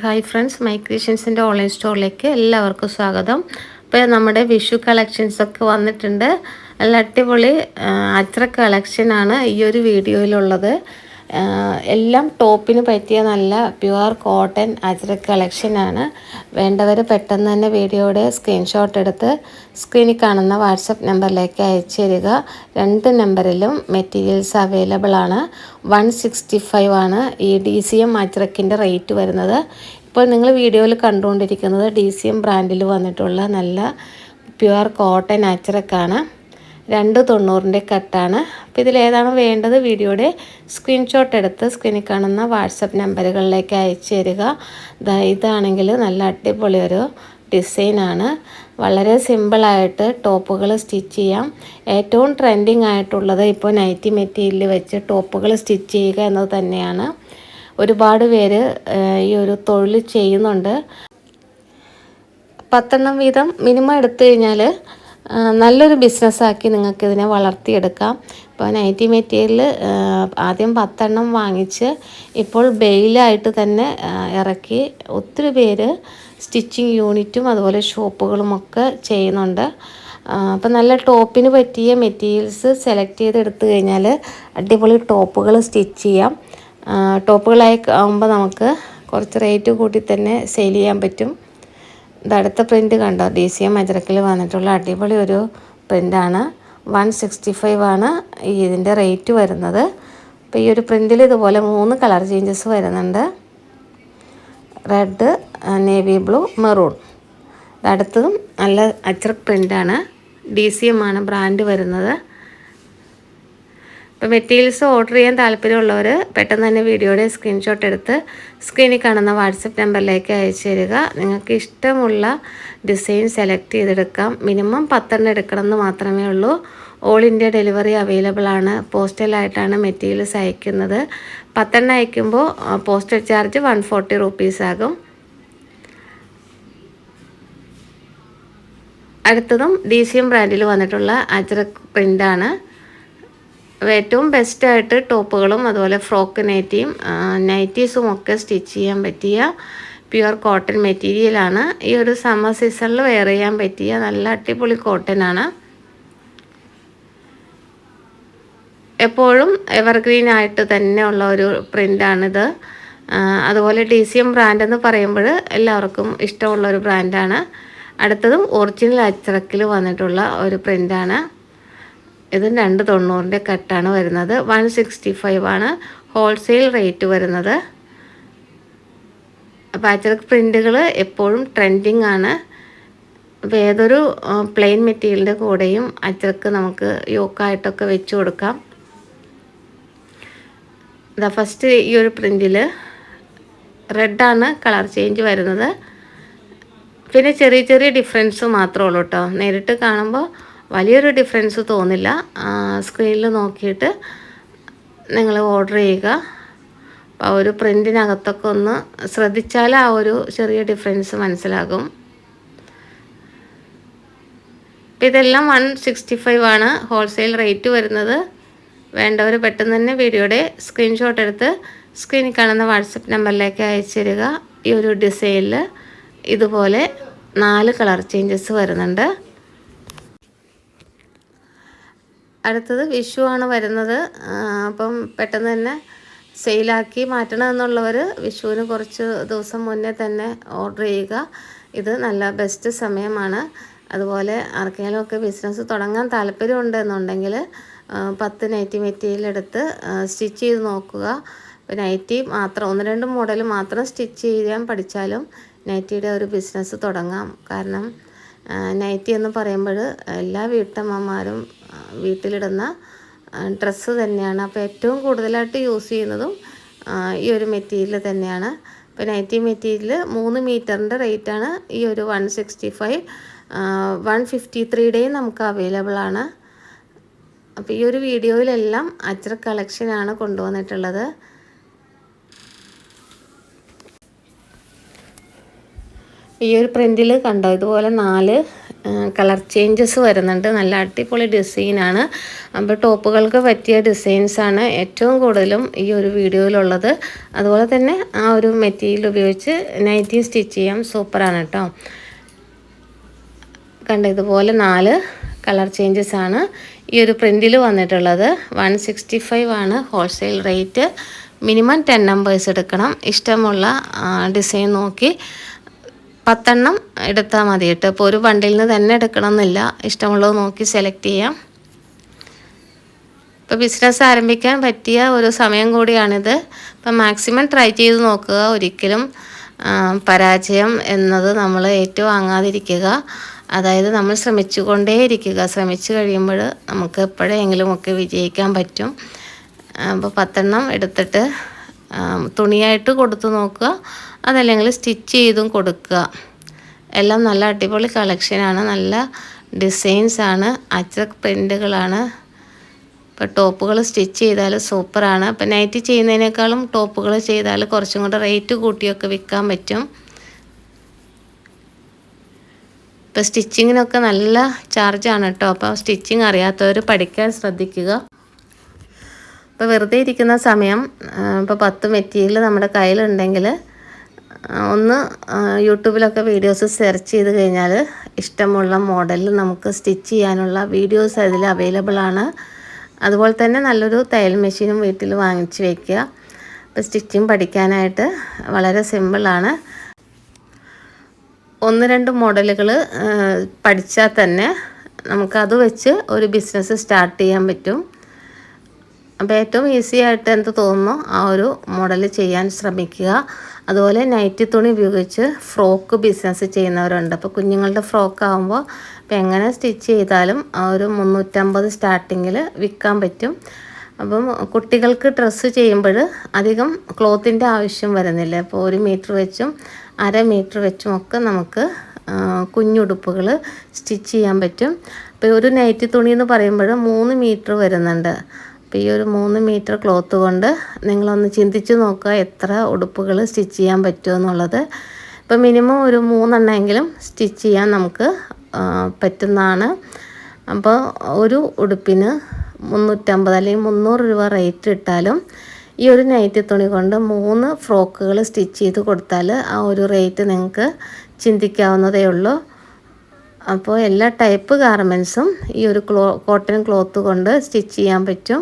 Hi friends my online സ്റ്റോറിലേക്ക് എല്ലാവർക്കും സ്വാഗതം. ഇപ്പോൾ നമ്മുടെ വിഷു കളക്ഷൻസ് ഒക്കെ വന്നിട്ടുണ്ട്. നല്ല അടിപൊളി അത്ര കളക്ഷനാണ് ഈ ഒരു വീഡിയോയിലുള്ളത് എല്ലാം ടോപ്പിന് പറ്റിയ നല്ല പ്യുവർ കോട്ടൺ അജ്രക് കളക്ഷനാണ് വേണ്ടവർ പെട്ടെന്ന് തന്നെ വീഡിയോയുടെ സ്ക്രീൻഷോട്ട് എടുത്ത് സ്ക്രീനിൽ കാണുന്ന വാട്സപ്പ് നമ്പറിലേക്ക് അയച്ചു തരിക. രണ്ട് നമ്പറിലും മെറ്റീരിയൽസ് അവൈലബിൾ ആണ്. വൺ സിക്സ്റ്റി ഫൈവ് ആണ് ഈ ഡി സി എം അജ്രക്കിന്റെ റേറ്റ് വരുന്നത്. ഇപ്പോൾ നിങ്ങൾ വീഡിയോയിൽ കണ്ടുകൊണ്ടിരിക്കുന്നത് ഡി സി എം ബ്രാൻഡിൽ വന്നിട്ടുള്ള നല്ല പ്യുവർ കോട്ടൺ അജ്രക്കാണ്. രണ്ട് തൊണ്ണൂറിന്റെ കട്ടാണ് അപ്പോൾ ഇതിലേതാണ് വേണ്ടത് വീഡിയോയുടെ സ്ക്രീൻഷോട്ട് എടുത്ത് സ്ക്രീനിൽ കാണുന്ന വാട്സപ്പ് നമ്പറുകളിലേക്ക് അയച്ചു തരിക. ഇതാണെങ്കിൽ നല്ല അടിപൊളി ഒരു ഡിസൈനാണ് വളരെ സിമ്പിളായിട്ട് ടോപ്പുകൾ സ്റ്റിച്ച് ചെയ്യാം. ഏറ്റവും ട്രെൻഡിങ് ആയിട്ടുള്ളത് ഇപ്പോൾ നൈറ്റി മെറ്റീരിയൽ വെച്ച് ടോപ്പുകൾ സ്റ്റിച്ച് ചെയ്യുക എന്നത് തന്നെയാണ്. ഒരുപാട് പേര് ഈ ഒരു തൊഴിൽ ചെയ്യുന്നുണ്ട്. പത്തെണ്ണം വീതം മിനിമം എടുത്തു കഴിഞ്ഞാൽ നല്ലൊരു ബിസിനസ്സാക്കി നിങ്ങൾക്ക് ഇതിനെ വളർത്തിയെടുക്കാം. ഇപ്പോൾ നൈറ്റി മെറ്റീരിയൽ ആദ്യം പത്തെണ്ണം വാങ്ങിച്ച് ഇപ്പോൾ ബെയിലായിട്ട് തന്നെ ഇറക്കി ഒത്തിരി പേര് സ്റ്റിച്ചിങ് യൂണിറ്റും അതുപോലെ ഷോപ്പുകളുമൊക്കെ ചെയ്യുന്നുണ്ട്. അപ്പോൾ നല്ല ടോപ്പിന് പറ്റിയ മെറ്റീരിയൽസ് സെലക്ട് ചെയ്ത് എടുത്തു കഴിഞ്ഞാൽ അടിപൊളി ടോപ്പുകൾ സ്റ്റിച്ച് ചെയ്യാം. ടോപ്പുകളായി ആകുമ്പോൾ നമുക്ക് കുറച്ച് റേറ്റ് കൂട്ടി തന്നെ സെയിൽ ചെയ്യാൻ പറ്റും. അടുത്ത പ്രിന്റ് കണ്ടോ? ഡി സി എം അജറക്കിൽ വന്നിട്ടുള്ള അടിപൊളി ഒരു പ്രിന്റാണ് വൺ സിക്സ്റ്റി ഫൈവ് ആണ് ഇതിന്റെ റേറ്റ് വരുന്നത്. അപ്പോൾ ഈ ഒരു പ്രിന്റിൽ ഇതുപോലെ മൂന്ന് കളർ ചേഞ്ചസ് വരുന്നുണ്ട്. റെഡ് നേവി ബ്ലൂ മെറൂൺ അടുത്തതും നല്ല അച്ചറക് പ്രിന്റാണ് ഡി സി എം ആണ് ബ്രാൻഡ് വരുന്നത്. അപ്പോൾ മെറ്റീരിയൽസ് ഓർഡർ ചെയ്യാൻ താല്പര്യമുള്ളവർ പെട്ടെന്ന് തന്നെ വീഡിയോയുടെ സ്ക്രീൻഷോട്ട് എടുത്ത് സ്ക്രീനിൽ കാണുന്ന വാട്സപ്പ് നമ്പറിലേക്ക് അയച്ചു തരിക. നിങ്ങൾക്ക് ഇഷ്ടമുള്ള ഡിസൈൻ സെലക്ട് ചെയ്തെടുക്കാം. മിനിമം പത്തെണ്ണം എടുക്കണം എന്ന് മാത്രമേ ഉള്ളൂ. ഓൾ ഇന്ത്യ ഡെലിവറി അവൈലബിൾ ആണ്. പോസ്റ്റലായിട്ടാണ് മെറ്റീരിയൽസ് അയക്കുന്നത്. പത്തെണ്ണം അയക്കുമ്പോൾ postal charge one forty rupees ആകും. അടുത്തതും ഡി സി എം ബ്രാൻഡിൽ വന്നിട്ടുള്ള അജ്രക് പ്രിന്റാണ് ഏറ്റവും ബെസ്റ്റായിട്ട് ടോപ്പുകളും അതുപോലെ ഫ്രോക്ക് നൈറ്റിയും നൈറ്റീസും ഒക്കെ സ്റ്റിച്ച് ചെയ്യാൻ പറ്റിയ പ്യുവർ കോട്ടൺ മെറ്റീരിയലാണ് ഈ ഒരു സമ്മർ സീസണിൽ വെയർ ചെയ്യാൻ പറ്റിയ നല്ല അടിപൊളി കോട്ടൺ ആണ്. എപ്പോഴും എവർഗ്രീൻ ആയിട്ട് തന്നെ ഉള്ള ഒരു പ്രിന്റാണിത് അതുപോലെ ഡി സി എം ബ്രാൻഡ് എന്ന് പറയുമ്പോൾ എല്ലാവർക്കും ഇഷ്ടമുള്ള ഒരു ബ്രാൻഡാണ് അടുത്തതും ഒറിജിനൽ അച്ചറക്കിൽ വന്നിട്ടുള്ള ഒരു പ്രിന്റാണ് ഇതും രണ്ട് തൊണ്ണൂറിന്റെ കട്ടാണ് വരുന്നത്. വൺ സിക്സ്റ്റി ഫൈവ് ആണ് ഹോൾസെയിൽ റേറ്റ് വരുന്നത്. പാച്ചർക്ക് പ്രിന്റുകൾ എപ്പോഴും ട്രെൻഡിങ് ആണ്. അപ്പോൾ ഏതൊരു പ്ലെയിൻ മെറ്റീരിയലിന്റെ കൂടെയും അച്ചർക്ക് നമുക്ക് യോക്കായിട്ടൊക്കെ വെച്ച് കൊടുക്കാം. ഇതാ ഫസ്റ്റ് ഈ ഒരു പ്രിന്റിൽ റെഡാണ് കളർ ചേഞ്ച് വരുന്നത്. പിന്നെ ചെറിയ ചെറിയ ഡിഫറൻസ് മാത്രമേ ഉള്ളൂ കേട്ടോ നേരിട്ട് കാണുമ്പോൾ വലിയൊരു ഡിഫറൻസ് തോന്നില്ല. സ്ക്രീനിൽ നോക്കിയിട്ട് നിങ്ങൾ ഓർഡർ ചെയ്യുക. അപ്പോൾ ആ ഒരു പ്രിന്റിനകത്തൊക്കെ ഒന്ന് ശ്രദ്ധിച്ചാൽ ആ ഒരു ചെറിയ ഡിഫറൻസ് മനസ്സിലാകും. ഇതെല്ലാം വൺ സിക്സ്റ്റി ഫൈവ് ആണ്. ഹോൾസെയിൽ റേറ്റ് വരുന്നത്. വേണ്ടവർ പെട്ടെന്ന് തന്നെ വീഡിയോയുടെ സ്ക്രീൻഷോട്ട് എടുത്ത് സ്ക്രീനിൽ കാണുന്ന വാട്സപ്പ് നമ്പറിലേക്ക് അയച്ചു തരിക ഈ ഒരു ഡിസൈനിൽ ഇതുപോലെ നാല് കളർ ചേഞ്ചസ് വരുന്നുണ്ട്. അടുത്തത് വിഷു ആണ് വരുന്നത് അപ്പം പെട്ടെന്ന് തന്നെ സെയിലാക്കി മാറ്റണം എന്നുള്ളവർ വിഷുവിന് കുറച്ച് ദിവസം മുന്നേ തന്നെ ഓർഡർ ചെയ്യുക. ഇത് നല്ല ബെസ്റ്റ് സമയമാണ്. അതുപോലെ ആർക്കെങ്കിലുമൊക്കെ ബിസിനസ് തുടങ്ങാൻ താല്പര്യമുണ്ട് എന്നുണ്ടെങ്കിൽ പത്ത് നൈറ്റി മെറ്റീരിയൽ എടുത്ത് സ്റ്റിച്ച് ചെയ്ത് നോക്കുക. നൈറ്റി മാത്രം ഒന്ന് രണ്ട് മോഡൽ മാത്രം സ്റ്റിച്ച് ചെയ്യാൻ പഠിച്ചാലും നൈറ്റിയുടെ ഒരു ബിസിനസ് തുടങ്ങാം. കാരണം നൈറ്റി എന്ന് പറയുമ്പോൾ എല്ലാ വീട്ടമ്മമാരും വീട്ടിലിടുന്ന ഡ്രസ്സ് തന്നെയാണ്. അപ്പോൾ ഏറ്റവും കൂടുതലായിട്ട് യൂസ് ചെയ്യുന്നതും ഈ ഒരു മെറ്റീരിയൽ തന്നെയാണ്. ഇപ്പോൾ നൈറ്റി മെറ്റീരിയൽ മൂന്ന് മീറ്ററിന്റെ റേറ്റാണ്. ഈ ഒരു one sixty five one fifty ത്രീയുടെയും നമുക്ക് അവൈലബിൾ ആണ്. അപ്പോൾ ഈ ഒരു വീഡിയോയിലെല്ലാം അച്ചർ കളക്ഷനാണ് കൊണ്ടുവന്നിട്ടുള്ളത്. ഈ ഒരു പ്രിന്റിൽ കണ്ടോ? ഇതുപോലെ നാല് കളർ ചേഞ്ചസ് വരുന്നുണ്ട്. നല്ല അടിപൊളി ഡിസൈനാണ് അപ്പോൾ ടോപ്പുകൾക്ക് പറ്റിയ ഡിസൈൻസാണ് ഏറ്റവും കൂടുതലും ഈ ഒരു വീഡിയോയിലുള്ളത്. അതുപോലെ തന്നെ ആ ഒരു മെറ്റീരിയൽ ഉപയോഗിച്ച് നൈറ്റി സ്റ്റിച്ച് ചെയ്യാം. സൂപ്പറാണ് കേട്ടോ. കണ്ട? ഇതുപോലെ നാല് കളർ ചേഞ്ചസ് ആണ് ഈ ഒരു പ്രിന്റിൽ വന്നിട്ടുള്ളത്. വൺ സിക്സ്റ്റി ഫൈവ് ആണ് wholesale rate minimum ten numbers എടുക്കണം. ഇഷ്ടമുള്ള ഡിസൈൻ നോക്കി. പത്തെണ്ണം എടുത്താൽ മതി കേട്ടോ. ഇപ്പോൾ ഒരു ബണ്ടിൽ നിന്ന് തന്നെ എടുക്കണം എന്നില്ല ഇഷ്ടമുള്ളത് നോക്കി സെലക്ട് ചെയ്യാം. ഇപ്പോൾ ബിസിനസ് ആരംഭിക്കാൻ പറ്റിയ ഒരു സമയം കൂടിയാണിത്. അപ്പം മാക്സിമം ട്രൈ ചെയ്ത് നോക്കുക. ഒരിക്കലും പരാജയം എന്നത് നമ്മൾ ഏറ്റവും വാങ്ങാതിരിക്കുക അതായത് നമ്മൾ ശ്രമിച്ചുകൊണ്ടേയിരിക്കുക ശ്രമിച്ചു കഴിയുമ്പോൾ നമുക്ക് എപ്പോഴെങ്കിലുമൊക്കെ വിജയിക്കാൻ പറ്റും. അപ്പോൾ പത്തെണ്ണം എടുത്തിട്ട് തുണിയായിട്ട് കൊടുത്തു നോക്കുക. അതല്ലെങ്കിൽ സ്റ്റിച്ച് ചെയ്തും കൊടുക്കുക. എല്ലാം നല്ല അടിപൊളി കളക്ഷനാണ് നല്ല ഡിസൈൻസാണ് അച്ച പ്രിന്റുകളാണ് ഇപ്പോൾ ടോപ്പുകൾ സ്റ്റിച്ച് ചെയ്താൽ സൂപ്പറാണ് ഇപ്പം നൈറ്റ് ചെയ്യുന്നതിനേക്കാളും ടോപ്പുകൾ ചെയ്താൽ കുറച്ചും കൂടെ റേറ്റ് കൂട്ടിയൊക്കെ വിൽക്കാൻ പറ്റും. ഇപ്പോൾ സ്റ്റിച്ചിങ്ങിനൊക്കെ നല്ല ചാർജാണ് കേട്ടോ. അപ്പോൾ സ്റ്റിച്ചിങ് അറിയാത്തവർ പഠിക്കാൻ ശ്രദ്ധിക്കുക. ഇപ്പോൾ വെറുതെ ഇരിക്കുന്ന സമയം ഇപ്പോൾ പത്ത് മെറ്റീരിയൽ നമ്മുടെ കയ്യിലുണ്ടെങ്കിൽ ഒന്ന് യൂട്യൂബിലൊക്കെ വീഡിയോസ് സെർച്ച് ചെയ്ത് കഴിഞ്ഞാൽ ഇഷ്ടമുള്ള മോഡലിൽ നമുക്ക് സ്റ്റിച്ച് ചെയ്യാനുള്ള വീഡിയോസ് അതിൽ അവൈലബിൾ ആണ്. അതുപോലെ തന്നെ നല്ലൊരു തയ്യൽ മെഷീനും വീട്ടിൽ വാങ്ങിച്ച് വയ്ക്കുക ഇപ്പോൾ സ്റ്റിച്ചിങ് പഠിക്കാനായിട്ട് വളരെ സിമ്പിളാണ് ഒന്ന് രണ്ട് മോഡലുകൾ പഠിച്ചാൽ തന്നെ നമുക്കത് വെച്ച് ഒരു ബിസിനസ് സ്റ്റാർട്ട് ചെയ്യാൻ പറ്റും. അപ്പോൾ ഏറ്റവും ഈസി ആയിട്ട് എന്ത് തോന്നുന്നു? ആ ഒരു മോഡൽ ചെയ്യാൻ ശ്രമിക്കുക. അതുപോലെ നൈറ്റി തുണി ഉപയോഗിച്ച് ഫ്രോക്ക് ബിസിനസ് ചെയ്യുന്നവരുണ്ട്. അപ്പോൾ കുഞ്ഞുങ്ങളുടെ ഫ്രോക്ക് ആകുമ്പോൾ എങ്ങനെ സ്റ്റിച്ച് ചെയ്താലും ആ ഒരു മുന്നൂറ്റമ്പത് സ്റ്റാർട്ടിങ്ങിൽ വിൽക്കാൻ പറ്റും. അപ്പം കുട്ടികൾക്ക് ഡ്രസ്സ് ചെയ്യുമ്പോൾ അധികം ക്ലോത്തിന്റെ ആവശ്യം വരുന്നില്ല. അപ്പോൾ ഒരു മീറ്റർ വെച്ചും അര മീറ്റർ വെച്ചും ഒക്കെ നമുക്ക് കുഞ്ഞുടുപ്പുകൾ സ്റ്റിച്ച് ചെയ്യാൻ പറ്റും. അപ്പോൾ ഒരു നൈറ്റി തുണി എന്ന് പറയുമ്പോൾ മൂന്ന് മീറ്റർ വരുന്നുണ്ട്. അപ്പോൾ ഈ ഒരു മൂന്ന് മീറ്റർ ക്ലോത്ത് കൊണ്ട് നിങ്ങളൊന്ന് ചിന്തിച്ച് നോക്കുക എത്ര ഉടുപ്പുകൾ സ്റ്റിച്ച് ചെയ്യാൻ പറ്റുമോ എന്നുള്ളത്. ഇപ്പോൾ മിനിമം ഒരു മൂന്നെണ്ണമെങ്കിലും സ്റ്റിച്ച് ചെയ്യാൻ നമുക്ക് പറ്റുന്നതാണ്. അപ്പോൾ ഒരു ഉടുപ്പിന് മുന്നൂറ്റമ്പത് അല്ലെങ്കിൽ മുന്നൂറ് രൂപ റേറ്റ് ഇട്ടാലും ഈ ഒരു നൈറ്റി തുണി കൊണ്ട് മൂന്ന് ഫ്രോക്കുകൾ സ്റ്റിച്ച് ചെയ്ത് കൊടുത്താൽ ആ ഒരു റേറ്റ് നിങ്ങൾക്ക് ചിന്തിക്കാവുന്നതേ ഉള്ളൂ. അപ്പോൾ എല്ലാ ടൈപ്പ് ഗാർമെൻസും ഈ ഒരു ക്ലോ കോട്ടൺ ക്ലോത്ത് കൊണ്ട് സ്റ്റിച്ച് ചെയ്യാൻ പറ്റും.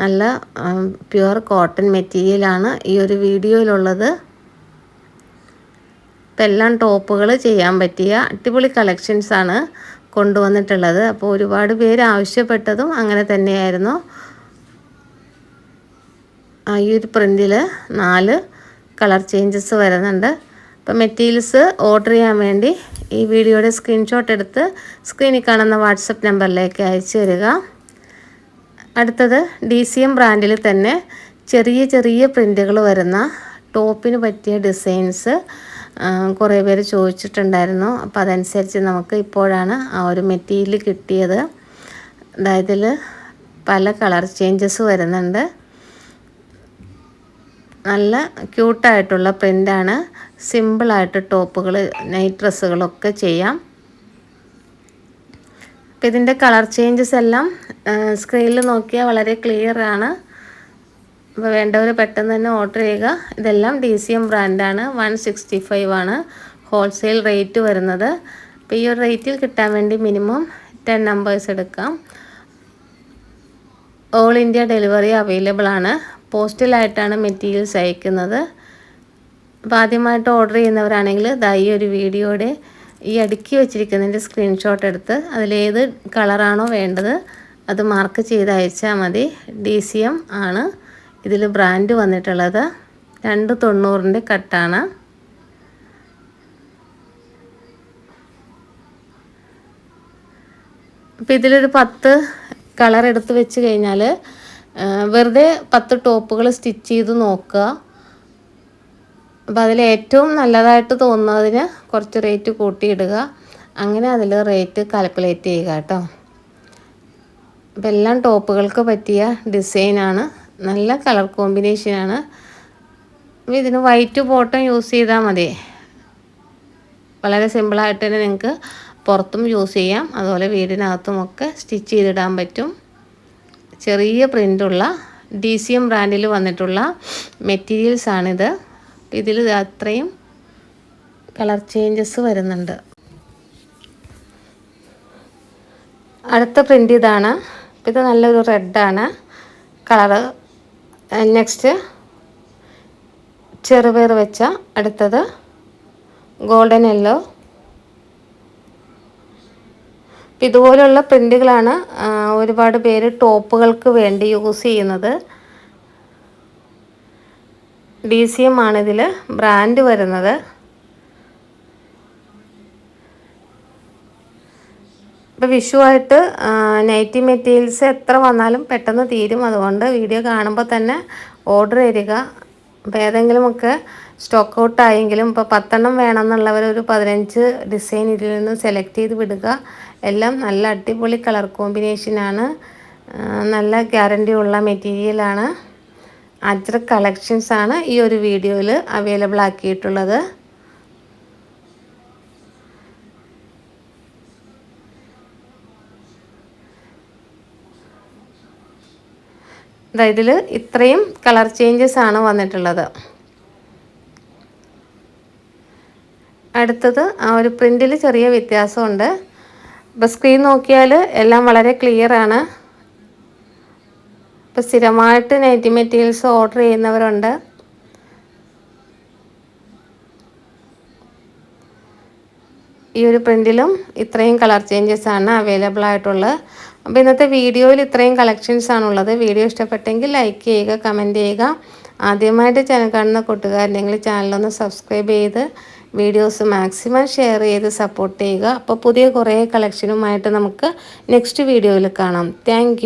നല്ല പ്യുവർ കോട്ടൺ മെറ്റീരിയലാണ് ഈ ഒരു വീഡിയോയിലുള്ളത്. ഇപ്പം എല്ലാം ടോപ്പുകൾ ചെയ്യാൻ പറ്റിയ അടിപൊളി കളക്ഷൻസാണ് കൊണ്ടുവന്നിട്ടുള്ളത്. അപ്പോൾ ഒരുപാട് പേര് ആവശ്യപ്പെട്ടതും അങ്ങനെ തന്നെയായിരുന്നു. ഈ ഒരു പ്രിന്റിൽ നാല് കളർ ചേഞ്ചസ് വരുന്നുണ്ട്. അപ്പം മെറ്റീരിയൽസ് ഓർഡർ ചെയ്യാൻ വേണ്ടി ഈ വീഡിയോയുടെ സ്ക്രീൻഷോട്ട് എടുത്ത് സ്ക്രീനിൽ കാണുന്ന വാട്സപ്പ് നമ്പറിലേക്ക് അയച്ചു തരിക. അടുത്തത് ഡി സി എം ബ്രാൻഡിൽ തന്നെ ചെറിയ ചെറിയ പ്രിന്റുകൾ വരുന്ന ടോപ്പിന് പറ്റിയ ഡിസൈൻസ് കുറേ പേര് ചോദിച്ചിട്ടുണ്ടായിരുന്നു. അപ്പോൾ അതനുസരിച്ച് നമുക്ക് ഇപ്പോഴാണ് ആ ഒരു മെറ്റീരിയൽ കിട്ടിയത്. അതായത് പല കളർ ചേഞ്ചസ് വരുന്നുണ്ട്. നല്ല ക്യൂട്ടായിട്ടുള്ള പ്രിന്റാണ് സിമ്പിളായിട്ട് ടോപ്പുകൾ നൈറ്റ് ഡ്രസ്സുകളൊക്കെ ചെയ്യാം. അപ്പോൾ ഇതിന്റെ കളർ ചേഞ്ചസ് എല്ലാം സ്ക്രീനിൽ നോക്കിയാൽ വളരെ ക്ലിയർ ആണ്. അപ്പോൾ വേണ്ടവർ പെട്ടെന്ന് തന്നെ ഓർഡർ ചെയ്യുക. ഇതെല്ലാം ഡി സി എം ബ്രാൻഡാണ് വൺ സിക്സ്റ്റി ഫൈവ് ആണ് ഹോൾസെയിൽ റേറ്റ് വരുന്നത്. അപ്പോൾ ഈ ഒരു റേറ്റിൽ കിട്ടാൻ വേണ്ടി മിനിമം ടെൻ നമ്പേഴ്സ് എടുക്കാം. ഓൾ ഇന്ത്യ ഡെലിവറി അവൈലബിൾ ആണ്. പോസ്റ്റലായിട്ടാണ് മെറ്റീരിയൽസ് അയക്കുന്നത്. അപ്പോൾ ആദ്യമായിട്ട് ഓർഡർ ചെയ്യുന്നവരാണെങ്കിൽ ദാ ഈ ഒരു വീഡിയോയുടെ ഈ അടുക്കി വെച്ചിരിക്കുന്നതിന്റെ സ്ക്രീൻഷോട്ട് എടുത്ത് അതിലേത് കളറാണോ വേണ്ടത് അത് മാർക്ക് ചെയ്ത് അയച്ചാൽ മതി. ഡി സി എം ആണ് ഇതിൽ ബ്രാൻഡ് വന്നിട്ടുള്ളത്. രണ്ട് തൊണ്ണൂറിന്റെ കട്ടാണ്. അപ്പോൾ ഇതിലൊരു പത്ത് കളർ എടുത്ത് വെച്ച് കഴിഞ്ഞാൽ വെറുതെ പത്ത് ടോപ്പുകൾ സ്റ്റിച്ച് ചെയ്ത് നോക്കുക. അപ്പോൾ അതിൽ ഏറ്റവും നല്ലതായിട്ട് തോന്നുന്നതിന് കുറച്ച് റേറ്റ് കൂട്ടിയിടുക. അങ്ങനെ അതിൽ റേറ്റ് കാൽക്കുലേറ്റ് ചെയ്യുക കേട്ടോ. അപ്പം എല്ലാം ടോപ്പുകൾക്ക് പറ്റിയ ഡിസൈനാണ് നല്ല കളർ കോമ്പിനേഷനാണ് ഇതിന് വൈറ്റ് ബോട്ടം യൂസ് ചെയ്താൽ മതി. വളരെ സിമ്പിളായിട്ട് തന്നെ നിങ്ങൾക്ക് പുറത്തും യൂസ് ചെയ്യാം. അതുപോലെ വീടിനകത്തുമൊക്കെ സ്റ്റിച്ച് ചെയ്തിടാൻ പറ്റും. ചെറിയ പ്രിന്റുള്ള ഡി സി എം ബ്രാൻഡിൽ വന്നിട്ടുള്ള മെറ്റീരിയൽസാണിത് ഇതിൽ അത്രയും കളർ ചേഞ്ചസ് വരുന്നുണ്ട്. അടുത്ത പ്രിന്റ് ഇതാണ്. ഇത് നല്ലൊരു റെഡാണ് കളറ് നെക്സ്റ്റ് ചെറുപയർ വെച്ച അടുത്തത് ഗോൾഡൻ യെല്ലോ ഇതുപോലുള്ള പ്രിന്റുകളാണ് ഒരുപാട് പേര് ടോപ്പുകൾക്ക് വേണ്ടി യൂസ് ചെയ്യുന്നത്. ഡി സി എം ആണ് ഇതിൽ ബ്രാൻഡ് വരുന്നത്. ഇപ്പോൾ വിഷുവായിട്ട് നൈറ്റി മെറ്റീരിയൽസ് എത്ര വന്നാലും പെട്ടെന്ന് തീരും. അതുകൊണ്ട് വീഡിയോ കാണുമ്പോൾ തന്നെ ഓർഡർ തരിക. അപ്പോൾ ഏതെങ്കിലുമൊക്കെ സ്റ്റോക്ക് ഔട്ടായെങ്കിലും ഇപ്പോൾ പത്തെണ്ണം വേണമെന്നുള്ളവർ ഒരു പതിനഞ്ച് ഡിസൈൻ ഇതിൽ നിന്ന് സെലക്ട് ചെയ്ത് വിടുക. എല്ലാം നല്ല അടിപൊളി കളർ കോമ്പിനേഷനാണ് നല്ല ഗ്യാരണ്ടി ഉള്ള മെറ്റീരിയലാണ് അജ്ര കളക്ഷൻസ് ആണ് ഈ ഒരു വീഡിയോയിൽ അവൈലബിൾ ആക്കിയിട്ടുള്ളത്. ഇതിൽ ഇത്രയും കളർ ചേഞ്ചസ് ആണ് വന്നിട്ടുള്ളത്. അടുത്തത് ആ ഒരു പ്രിന്റിൽ ചെറിയ വ്യത്യാസമുണ്ട്. ഇപ്പോൾ സ്ക്രീൻ നോക്കിയാൽ എല്ലാം വളരെ ക്ലിയർ ആണ്. ഇപ്പോൾ സ്ഥിരമായിട്ട് നൈറ്റി മെറ്റീരിയൽസ് ഓർഡർ ചെയ്യുന്നവരുണ്ട്. ഈ ഒരു പ്രിന്റിലും ഇത്രയും കളർ ചേഞ്ചസ് ആണ് അവൈലബിൾ ആയിട്ടുള്ളത്. അപ്പോൾ ഇന്നത്തെ വീഡിയോയിൽ ഇത്രയും കളക്ഷൻസ് ആണുള്ളത് വീഡിയോ ഇഷ്ടപ്പെട്ടെങ്കിൽ ലൈക്ക് ചെയ്യുക കമന്റ് ചെയ്യുക. ആദ്യമായിട്ട് ചാനൽ കാണുന്ന കൂട്ടുകാരുണ്ടെങ്കിൽ ചാനലൊന്ന് സബ്സ്ക്രൈബ് ചെയ്ത് വീഡിയോസ് മാക്സിമം ഷെയർ ചെയ്ത് സപ്പോർട്ട് ചെയ്യുക. അപ്പോൾ പുതിയ കുറേ കളക്ഷനുമായിട്ട് നമുക്ക് നെക്സ്റ്റ് വീഡിയോയിൽ കാണാം. താങ്ക്